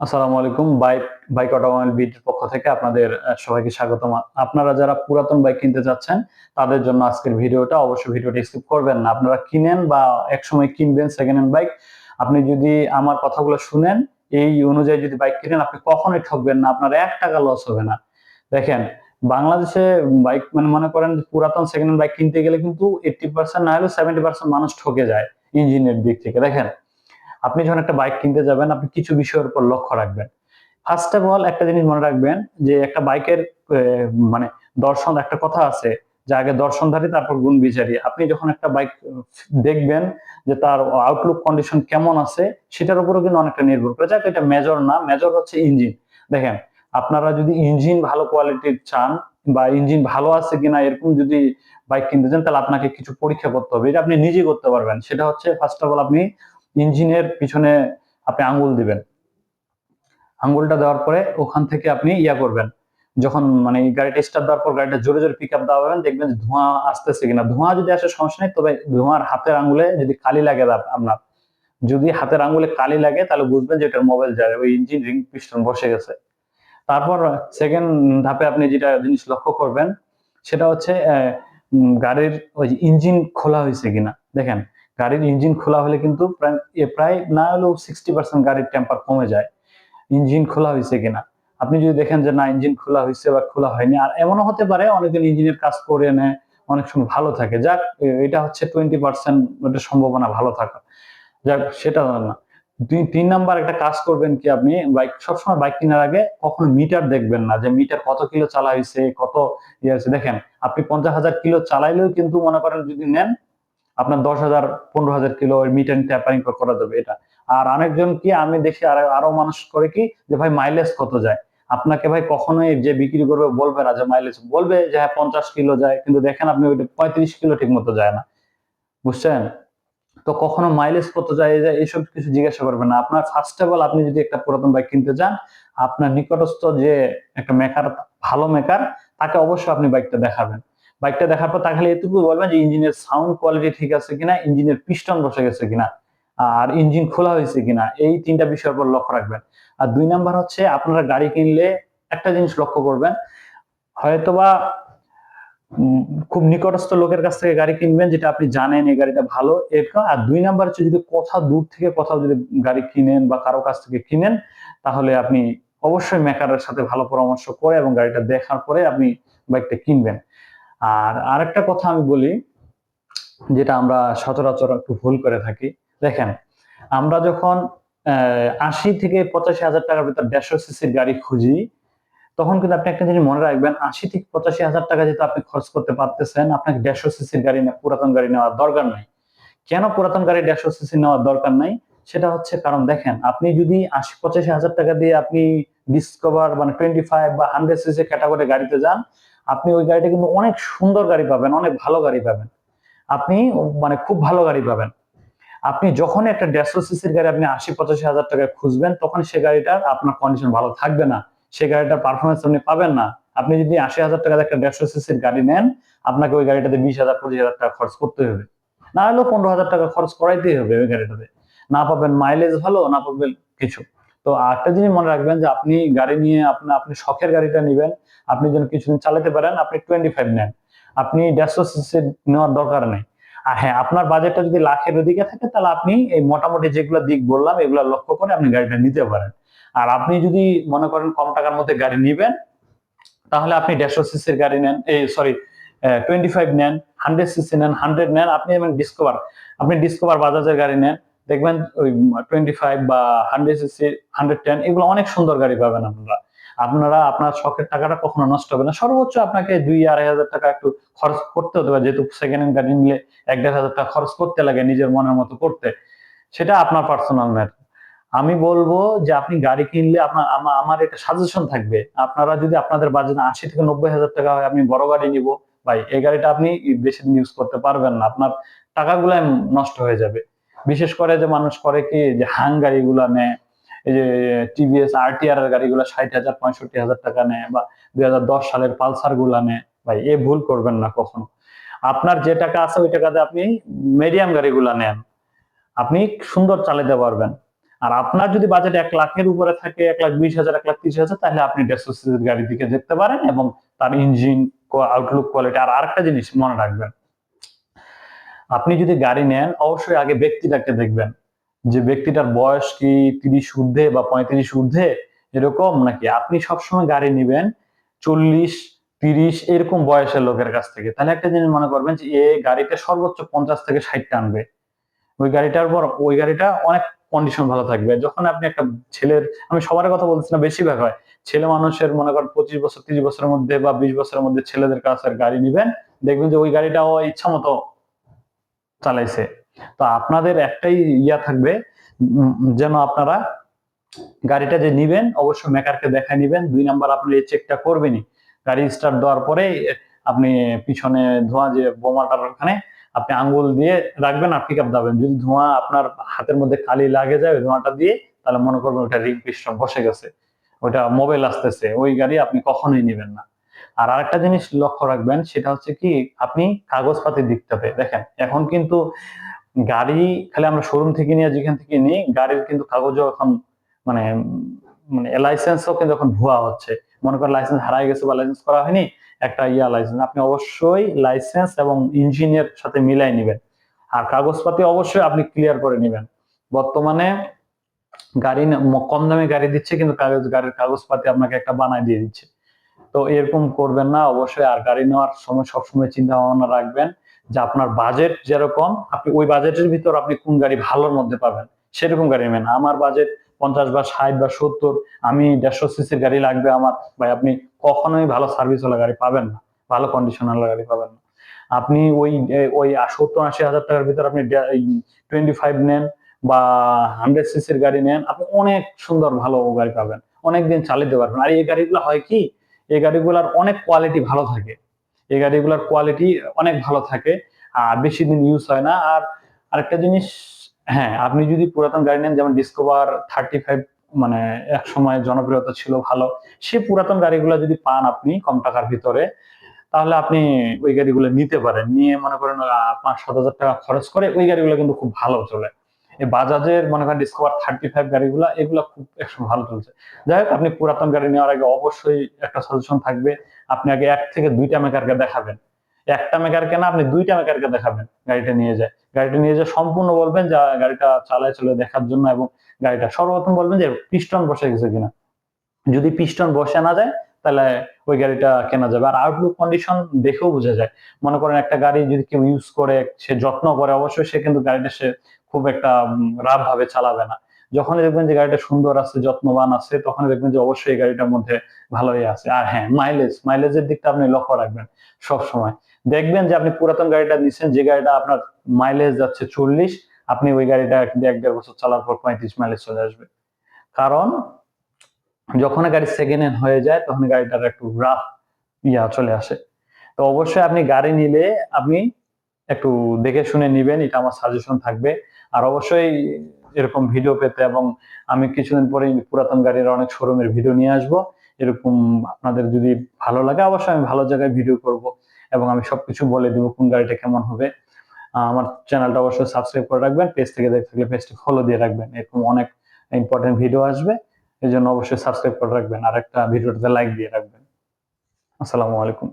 আসসালামু আলাইকুম। Bike bike automobile বিডির পক্ষ থেকে আপনাদের সবাইকে স্বাগতম। আপনারা যারা পুরাতন বাইক কিনতে যাচ্ছেন তাদের জন্য আজকের ভিডিওটা, অবশ্যই ভিডিওটা স্কিপ করবেন না। আপনারা কিনেন বা একসময় কিনবেন সেকেন্ড হ্যান্ড বাইক, আপনি যদি আমার কথাগুলো শুনেন, এই অনুযায়ী যদি বাইক কিনেন, আপনি কখনোই ঠকবেন না। আপনার এক টাকা লস হবে না। দেখেন, বাংলাদেশে বাইক মানে মনে করেন পুরাতন সেকেন্ড হ্যান্ড বাইক কিনতে গেলে কিন্তু এইটটি পার্সেন্ট না হলেও সেভেন্টি পার্সেন্ট মানুষ ঠকে যায় ইঞ্জিনের দিক থেকে। দেখেন আপনি যখন একটা বাইক কিনতে যাবেন, আপনি কিছু বিষয়ের উপর লক্ষ্য রাখবেন। ফার্স্ট অফ অল একটা জিনিস মনে রাখবেন যে একটা বাইকের মানে দর্শন, একটা কথা আছে যে আগে দর্শনধারী, তারপর গুণ বিচারী আপনি যখন একটা বাইক দেখবেন যে তার আউটলুক কন্ডিশন কেমন আছে, সেটার উপরও কিন্তু অনেকটা নির্ভর করে। যাক, এটা মেজর না মেজর হচ্ছে ইঞ্জিন দেখেন, আপনারা যদি ইঞ্জিন ভালো কোয়ালিটির চান বা ইঞ্জিন ভালো আছে কিনা, এরকম যদি বাইক কিনতে চান, তাহলে আপনাকে কিছু পরীক্ষা করতে হবে। এটা আপনি নিজে করতে পারবেন। সেটা হচ্ছে ফার্স্ট অফ অল আপনি ইঞ্জিনের পিছনে আপনি আঙ্গুল দিবেন। আঙ্গুলটা দেওয়ার পরে ওখান থেকে আপনি ইয়া করবেন। যখন মানে গাড়িটা স্টার্ট দেওয়ার পর গাড়িটা জোরে জোরে পিক আপ দেওয়া হবেন দেখবেন ধোঁয়া আসতেছে কিনা। ধোঁয়া যদি আসে সমস্যা নেই, তবে ধোঁয়ার হাতের আঙ্গুলে যদি কালি লাগে আপনার। যদি হাতের আঙ্গুলে কালি লাগে, তাহলে বুঝবেন যে এটার মোবাইল যায়। ওই ইঞ্জিন রিং পিস্টন বসে গেছে। তারপর সেকেন্ড ধাপে আপনি যেটা জিনিস লক্ষ্য করবেন, সেটা হচ্ছে গাড়ির ওই ইঞ্জিন খোলা হয়েছে কিনা। দেখেন গাড়ির ইঞ্জিন খোলা হলে কিন্তু প্রায় না হলেও সিক্সটি পার্সেন্ট গাড়ির টেম্পার কমে যায়। ইঞ্জিন খোলা হয়েছে কিনা? আপনি যদি দেখেন যে না, ইঞ্জিন খোলা হয়েছে বা খোলা হয়নি, আর এমনও হতে পারে অনেকদিন ইঞ্জিনের কাজ করে নেয়, অনেক সময় ভালো থাকে। যাক এটা হচ্ছে টোয়েন্টি পার্সেন্ট সম্ভাবনা ভালো থাকা। যাক, সেটা না। দুই, তিন নাম্বার একটা কাজ করবেন কি আপনি, বাইক, সবসময় বাইক কেনার আগে কখনো মিটার দেখবেন না যে মিটার কত কিলো চালা হয়েছে, কত ইয়ে আছে দেখেন, আপনি পঞ্চাশ হাজার কিলো চালাইলেও কিন্তু মনে করেন যদি নেন আপনার দশ হাজার, পনেরো হাজার কিলো মিটার ট্যাপারিং করা যাবে এটা। আর অনেকজন কি, আমি দেখি আর, আরও মানুষ করে কি, যে ভাই মাইলেজ কত যায়? আপনাকে ভাই কখনোই যে বিক্রি করবে বলবে না যে মাইলেজ বলবে যে হ্যাঁ পঞ্চাশ কিলো যায়, কিন্তু দেখেন আপনি ওইটা পঁয়ত্রিশ কিলো ঠিক মতো যায় না। বুঝছেন? তো কখনো মাইলেজ কত যায় যায় এইসব কিছু জিজ্ঞাসা করবেন না। আপনার ফার্স্ট অফ অল আপনি যদি একটা পুরাতন বাইক কিনতে চান আপনার নিকটস্থ যে একটা মেকার ভালো মেকার তাকে অবশ্যই আপনি বাইকটা দেখাবেন। বাইকটা দেখার পর তাহলে এটুকু বলবেন যে ইঞ্জিনের সাউন্ড কোয়ালিটি ঠিক আছে কিনা, ইঞ্জিনের পিস্টন বসে গেছে কিনা, আর ইঞ্জিন খোলা হয়েছে কিনা, এই তিনটা বিষয়ের উপর লক্ষ্য রাখবেন। আর দুই নাম্বার হচ্ছে আপনারা গাড়ি কিনলে একটা জিনিস লক্ষ্য করবেন, হয়তোবা খুব নিকটস্থ লোকের কাছ থেকে গাড়ি কিনবেন যেটা আপনি জানেন এই গাড়িটা ভালো এটা আর দুই নাম্বার হচ্ছে যদি কোথাও দূর থেকে কোথাও যদি গাড়ি কিনেন বা কারও কাছ থেকে কিনেন, তাহলে আপনি অবশ্যই মেকারের সাথে ভালো পরামর্শ করে এবং গাড়িটা দেখার পরে আপনি বাইকটা কিনবেন। আর আরেকটা কথা আমি বলি, যেটা আমরা সচরাচর একটু ভুল করে থাকি। দেখেন, আমরা যখন আশি থেকে পঁচাশি হাজার টাকার ভিতর দেড়শো সিসির গাড়ি খুঁজি, তখন কিন্তু আপনি একটা জিনিস মনে রাখবেন, আশি থেকে পঁচাশি হাজার টাকা যেহেতু আপনি খরচ করতে পারতেছেন, আপনাকে দেড়শো সিসির গাড়ি না, পুরাতন গাড়ি নেওয়ার দরকার নাই। কেন পুরাতন গাড়ি দেড়শো সিসি নেওয়ার দরকার নাই? সেটা হচ্ছে কারণ, দেখেন, আপনি যদি আশি পঁচাশি হাজার টাকা দিয়ে আপনি ডিসকভার মানে টোয়েন্টি ফাইভ বা হান্ড্রেড সিসি ক্যাটাগরি গাড়িতে যান, আপনি ওই গাড়িটা কিন্তু অনেক সুন্দর গাড়ি পাবেন, অনেক ভালো গাড়ি পাবেন। আপনি মানে খুব ভালো গাড়ি পাবেন। আপনি যখন একটা দেড়শো সিসির গাড়ি আপনি আশি, পঁচাশি হাজার টাকায় খুঁজবেন, তখন সে গাড়িটার আপনার কন্ডিশন ভালো থাকবে না। সে গাড়িটার পারফরমেন্স আপনি পাবেন না। আপনি যদি আশি হাজার টাকার একটা দেড়শো সিসির গাড়ি নেন, আপনাকে ওই গাড়িটাতে বিশ হাজার, পঁচিশ হাজার টাকা খরচ করতে হবে। না হলেও পনেরো হাজার টাকা খরচ করাইতেই হবে ওই গাড়িটাতে। না পাবেন মাইলেজ ভালো, না পাবেন কিছু। তো আরেকটা জিনিস মনে রাখবেন যে আপনি গাড়ি নিয়ে আপনি আপনি শখের গাড়িটা নেবেন, আপনি যেন কিছুদিন চালাতে পারেন, আপনি টোয়েন্টি ফাইভ নেন। আপনি দেড়শো সিসি নেওয়ার দরকার নেই। আর হ্যাঁ আপনার বাজেটটা যদি লাখের দিকে থাকে, তাহলে আপনি এই মোটামুটি যেগুলো দিক বললাম, এগুলো লক্ষ্য করে আপনি গাড়িটা নিতে পারেন। আর আপনি যদি মনে করেন কম টাকার মধ্যে গাড়ি নেবেন, তাহলে আপনি দেড়শো সিসির গাড়ি নেন, এই সরি টোয়েন্টি ফাইভ নেন হান্ড্রেড সিসি নেন হান্ড্রেড নেন, আপনি ডিসকভার আপনি ডিসকভার বাজাজের গাড়ি নেন দেখবেন ওই টোয়েন্টি ফাইভ বা হান্ড্রেড সিসি হান্ড্রেড টেন এগুলো অনেক সুন্দর গাড়ি পাবেন আপনারা। আপনারা আপনার শখের টাকাটা কখনো নষ্ট হবে না। সর্বোচ্চ আপনাকে দুই আড়াই হাজার টাকা একটু খরচ করতে হতে পারে, যেহেতু সেকেন্ড হ্যান্ড গাড়ি নিলে এক দেড় হাজার টাকা খরচ করতে লাগে নিজের মনের মতো করতে। সেটা আপনার পার্সোনাল ম্যাটার আমি বলব যে আপনি গাড়ি কিনলে আপনার আমার একটা সাজেশন থাকবে। আপনারা যদি আপনাদের বাজেট আশি থেকে নব্বই হাজার টাকা হয়, আমি বড় গাড়ি নিব। ভাই, এই গাড়িটা আপনি বেশি দিন ইউজ করতে পারবেন না। আপনার টাকাগুলাই নষ্ট হয়ে যাবে। বিশেষ করে যে মানুষ করে কি, যে হাং গাড়িগুলা নেয়, এই যে টিভিএস আরটিআর এর গাড়িগুলো ষাট হাজার, পঁয়ষট্টি হাজার টাকা নেয় বা দুই হাজার দশ সালের পালসারগুলা নেয়। ভাই, এ ভুল করবেন না কখনো। আপনার যে টাকা আছে, ওই টাকাতে আপনি মিডিয়াম গাড়িগুলা নেন। আপনি সুন্দর চালাতে পারবেন। আর আপনার যদি বাজেট এক লাখের উপরে থাকে, এক লাখ বিশ হাজার, এক লাখ তিরিশ হাজার, তাহলে আপনি দেড়শো সিসির গাড়ির দিকে দেখতে পারেন এবং তার ইঞ্জিন আউটলুক কোয়ালিটি আর আরেকটা জিনিস মনে রাখবেন আপনি যদি গাড়ি নেন, অবশ্যই আগে ব্যক্তিটাকে দেখবেন। যে ব্যক্তিটার বয়স কি তিরিশ ঊর্ধ্বে বা পঁয়ত্রিশ ঊর্ধ্বে এরকম নাকি? আপনি সবসময় গাড়ি নেবেন চল্লিশ, তিরিশ এরকম বয়সের লোকের কাছ থেকে। তাহলে একটা জিনিস মনে করবেন যে এই গাড়িটা সর্বোচ্চ পঞ্চাশ থেকে ষাট টানবে ওই গাড়িটার পর, ওই গাড়িটা অনেক কন্ডিশন ভালো থাকবে। যখন আপনি একটা ছেলের, আমি সবার কথা বলছি না, বেশিরভাগ হয়। ছেলে মানুষের মনে করেন পঁচিশ বছর, তিরিশ বছরের মধ্যে বা বিশ বছরের মধ্যে ছেলেদের কাছে গাড়ি নিবেন, দেখবেন যে ওই গাড়িটা ও ইচ্ছা মতো চালাইছে। তো আপনাদের একটাই ইয়া থাকবে যেন আপনারা গাড়িটা যে নিবেন, অবশ্যই মেকারকে দেখায় নিবেন। দুই নাম্বার, আপনি এই চেকটা করবেনই। গাড়ি স্টার্ট দেওয়ার পরে আপনি পিছনে ধোঁয়া যে বোমাটার ওখানে, আপনি আঙ্গুল দিয়ে রাখবেন আর পিক আপ দাবেন। যদি ধোঁয়া আপনার হাতের মধ্যে কালি লাগে যায় ধোঁয়াটা দিয়ে, তাহলে মনে করবেন ওটা রিং পিস্টন বসে গেছে। ওটা মোবাইল আসতেছে। ওই গাড়ি আপনি কখনোই নেবেন না। আর আরেকটা জিনিস লক্ষ্য রাখবেন, সেটা হচ্ছে কি, আপনি কাগজপাতির দিকটাতে দেখেন, এখন কিন্তু গাড়ি খালি আমরা শোরুম থেকে নিয়ে যেখান থেকে নিই, গাড়ির কিন্তু কাগজও এখন মানে মানে লাইসেন্সও কিন্তু এখন ভুয়া হচ্ছে। মনে করেন লাইসেন্স হারাই গেছে বা লাইসেন্স করা হয়নি, একটা ইয়া লাইসেন্স আপনি অবশ্যই লাইসেন্স এবং ইঞ্জিনিয়ার সাথে মিলাই নেবেন। আর কাগজপাতি অবশ্যই আপনি ক্লিয়ার করে নেবেন। বর্তমানে গাড়ি কম দামে গাড়ি দিচ্ছে, কিন্তু কাগজ, গাড়ির কাগজপাতি আপনাকে একটা বানায় দিয়ে দিচ্ছে। তো এরকম করবেন না। অবশ্যই আর গাড়ি নেওয়ার সময় সবসময় চিন্তা ভাবনা রাখবেন যে আপনার বাজেট যেরকম, আপনি ওই বাজেটের ভিতর আপনি কোন গাড়ি ভালোর মধ্যে পাবেন? সেরকম গাড়ি নেবেন। আমার বাজেট পঞ্চাশ বা ষাট বা সত্তর, আমি দেড়শো সিসির গাড়ি লাগবে আমার। ভাই, আপনি কখনোই ভালো সার্ভিস ওলা গাড়ি পাবেন না। ভালো কন্ডিশন ওলা গাড়ি পাবেন না। আপনি ওই ওই সত্তর আশি হাজার টাকার ভিতর আপনি টোয়েন্টি ফাইভ নেন বা হান্ড্রেড সিসির গাড়ি নেন, আপনি অনেক সুন্দর ভালো গাড়ি পাবেন। অনেক দিন চালিয়ে পারবেন। আর এই গাড়িগুলো হয় কি এই গাড়িগুলোর অনেক কোয়ালিটি ভালো থাকে। এই গাড়িগুলোর কোয়ালিটি অনেক ভালো থাকে, আর বেশি দিন ইউজ হয় না। আর আরেকটা জিনিস হ্যাঁ আপনি যদি পুরাতন গাড়ি নেন, যেমন ডিসকভার থার্টি ফাইভ মানে এক সময় জনপ্রিয়তা ছিল ভালো, সে পুরাতন গাড়িগুলো যদি পান আপনি কম টাকার ভিতরে, তাহলে আপনি ওই গাড়িগুলো নিতে পারেন। নিয়ে মনে করেন পাঁচ সাত হাজার টাকা খরচ করে ওই গাড়িগুলো কিন্তু খুব ভালো চলে। এই বাজাজের, মনে করেন ডিসকভার থার্টি ফাইভ গাড়িগুলো, এগুলো খুব একসময় ভালো চলছে। যাই হোক, আপনি পুরাতন গাড়ি নেওয়ার আগে অবশ্যই একটা সাজেশন থাকবে। আপনি আগে এক থেকে দুইটা মেকারকে দেখাবেন। একটা মেকারকে না, আপনি দুইটা মেকারকে দেখাবেন গাড়িটা নিয়ে যায়। গাড়িটা নিয়ে যায় সম্পূর্ণ বলবেন যে, গাড়িটা চালায় চলে দেখার জন্য এবং গাড়িটা সর্বপ্রথম বলবেন যে পিস্টন বসে গেছে কিনা। যদি পিস্টন বসে না যায়, তাহলে ওই গাড়িটা কেনা যাবে। আর আউটলুক কন্ডিশন দেখেও বোঝা যায়। মনে করেন, একটা গাড়ি যদি কেউ ইউজ করে, সে যত্ন করে, অবশ্যই সে কিন্তু গাড়িটা সে খুব একটা রাফ ভাবে চালাবে না। যখনই দেখবেন যে গাড়িটা সুন্দর আছে, যত্নবান আছে তখন দেখবেন যে অবশ্যই এই গাড়িটার মধ্যে ভালোই আছে। আর হ্যাঁ মাইলেজ মাইলেজের দিকটা আপনি লক্ষ্য রাখবেন সব সময় দেখবেন যে আপনি পুরাতন গাড়িটা নিচ্ছেন যে গাড়িটা আপনার মাইলেজ যাচ্ছে চল্লিশ, আপনি ওই গাড়িটা এক, দেড় বছর চালার পর পঁয়ত্রিশ মাইলেজ চলে আসবে। কারণ যখন গাড়ি সেকেন্ড হ্যান্ড হয়ে যায়, তখন গাড়িটার একটু রাফ ইয়া চলে আসে। তো অবশ্যই আপনি গাড়ি নিলে আপনি একটু দেখে শুনে নিবেন, এটা আমার সাজেশন থাকবে। আর অবশ্যই এরকম ভিডিও পেতে এবং আমি কিছুদিন পরে পুরাতন গাড়ির অনেক শোরুমের ভিডিও নিয়ে আসব। এরকম আপনাদের যদি ভালো লাগে, অবশ্যই আমি ভালো জায়গায় ভিডিও করব এবং আমি সবকিছু বলে দিব কোন গাড়িটা কেমন হবে। আমার চ্যানেলটা অবশ্যই সাবস্ক্রাইব করে রাখবেন পেজ থেকে দেখতে থাকলে পেজটি ফলো দিয়ে রাখবেন। এরকম অনেক ইম্পর্টেন্ট ভিডিও আসবে এই জন্য অবশ্যই সাবস্ক্রাইব করে রাখবেন। আর একটা ভিডিওটাতে লাইক দিয়ে রাখবেন। আসসালামু আলাইকুম।